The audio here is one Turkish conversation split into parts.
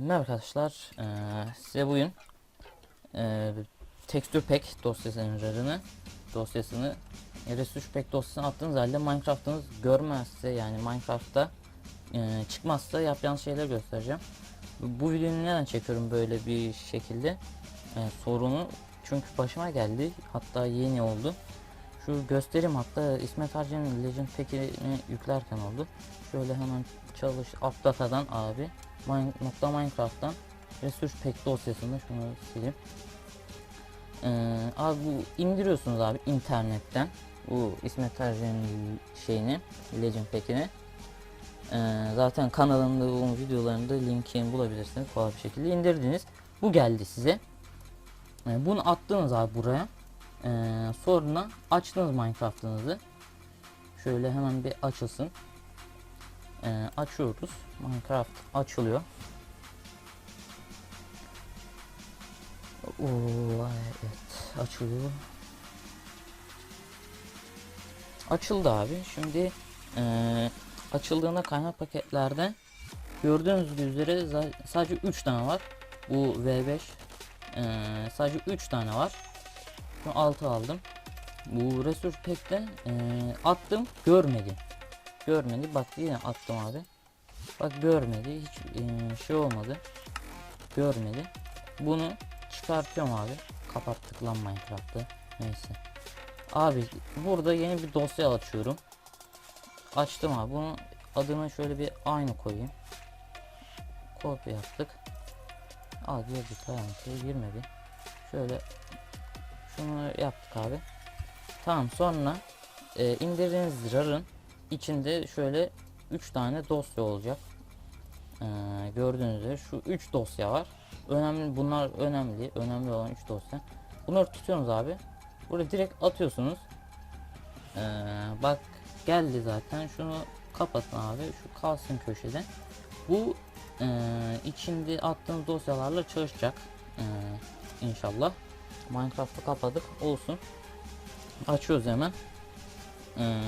Merhaba arkadaşlar. Ee, size bugün e, Texture Pack dosyasını dosyasını e, Resource Pack dosyasını attığınız halde Minecraft'ınız görmezse yani Minecraft'ta e, çıkmazsa yapacağınız şeyleri göstereceğim. Bu videoyu neden çekiyorum böyle bir şekilde? E, sorunu çünkü başıma geldi. Hatta yeni oldu. Şu göstereyim hatta İsmet Harcan'ın Legend Pack'ini yüklerken oldu. Şöyle hemen çalış Updata'dan abi Min nokta Minecraft'tan Resource Pack dosyasında şunu sileyim. Ee, abi bu indiriyorsunuz abi internetten bu İsmet Tercih'in şeyini Legend Pack'ini ee, zaten kanalında bu videolarında linkini bulabilirsiniz kolay bir şekilde indirdiniz bu geldi size Ee, bunu attınız abi buraya ee, sonra açtınız Minecraft'ınızı şöyle hemen bir açılsın ee, açıyoruz Minecraft açılıyor Oo, evet açılıyor. Açıldı abi. Şimdi eee, açıldığında kaynak paketlerde gördüğünüz üzere sadece 3 tane var. Bu V5 eee, sadece 3 tane var. Şu 6 aldım. Bu Resource Pack'te eee, attım görmedi. Görmedi. Bak yine attım abi. Bak görmedi. Hiç eee, şey olmadı. Görmedi. Bunu çıkartıyorum abi. Kapattık lan Minecraft'ı. Neyse. Abi burada yeni bir dosya açıyorum. Açtım abi. Bunu adını şöyle bir aynı koyayım. Kopya yaptık. Al girdik hayatı girmedi. Şöyle şunu yaptık abi. Tamam sonra e, indirdiğiniz RAR'ın içinde şöyle 3 tane dosya olacak. Ee, gördüğünüz üzere şu 3 dosya var. Önemli bunlar önemli. Önemli olan 3 dosya. Bunları tutuyorsunuz abi. Burada direkt atıyorsunuz. Ee, bak geldi zaten. Şunu kapatın abi. Şu kalsın köşede. Bu e, içinde attığınız dosyalarla çalışacak. Ee, inşallah. Minecraft'ı kapadık. Olsun. Açıyoruz hemen. Ee,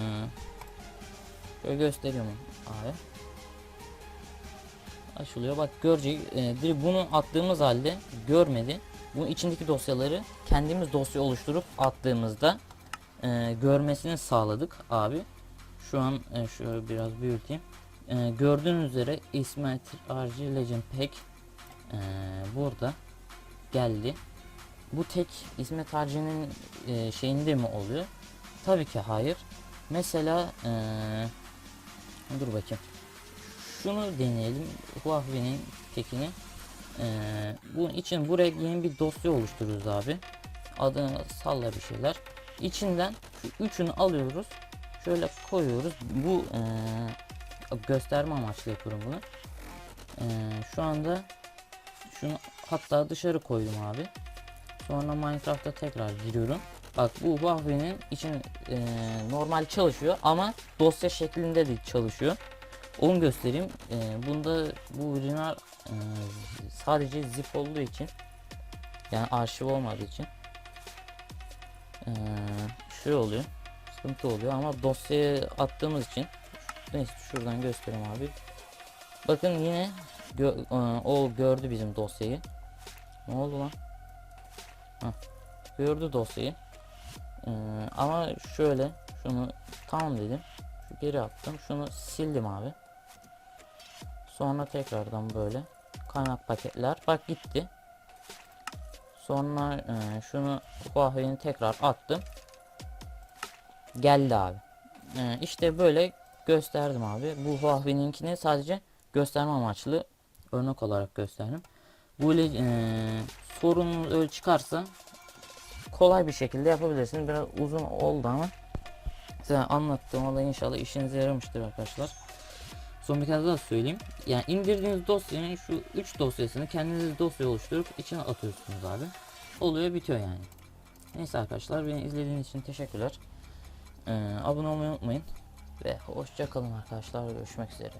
şöyle gösteriyorum abi açılıyor. Bak görecek. E, bunu attığımız halde görmedi. Bunun içindeki dosyaları kendimiz dosya oluşturup attığımızda e, görmesini sağladık abi. Şu an e, şöyle biraz büyüteyim. E, gördüğünüz üzere İsmet RG Legend Pack e, burada geldi. Bu tek İsmet RG'nin e, şeyinde mi oluyor? Tabii ki hayır. Mesela e, dur bakayım. Şunu deneyelim Huawei'nin tekini ee, bunun için buraya yeni bir dosya oluşturuyoruz abi. Adını salla bir şeyler. İçinden şu üçünü alıyoruz. Şöyle koyuyoruz. Bu ee, gösterme amaçlı yapıyorum bunu. Ee, şu anda şunu hatta dışarı koydum abi sonra Minecraft'a tekrar giriyorum Bak bu Huawei'nin için e, normal çalışıyor ama dosya şeklinde de çalışıyor. Onu göstereyim. Ee, bunda bu ürünler e, sadece zip olduğu için yani arşiv olmadığı için e, şey oluyor. Sıkıntı oluyor ama dosyaya attığımız için neyse şuradan göstereyim abi. Bakın yine gö e, o gördü bizim dosyayı. Ne oldu lan? Gördü dosyayı. Ee, ama şöyle şunu tamam dedim. Şu geri attım. Şunu sildim abi. Sonra tekrardan böyle kaynak paketler. Bak gitti. Sonra e, şunu Huawei'ni tekrar attım. Geldi abi. E, işte böyle gösterdim abi. Bu Huawei'ninkini sadece gösterme amaçlı örnek olarak gösterdim. Böyle e, sorun öyle çıkarsa kolay bir şekilde yapabilirsiniz. Biraz uzun oldu ama size anlattığım olay inşallah işinize yaramıştır arkadaşlar. Son bir kez daha söyleyeyim. Yani indirdiğiniz dosyanın şu 3 dosyasını kendiniz dosya oluşturup içine atıyorsunuz abi. Oluyor bitiyor yani. Neyse arkadaşlar beni izlediğiniz için teşekkürler. Ee, abone olmayı unutmayın. Ve hoşça kalın arkadaşlar. Görüşmek üzere.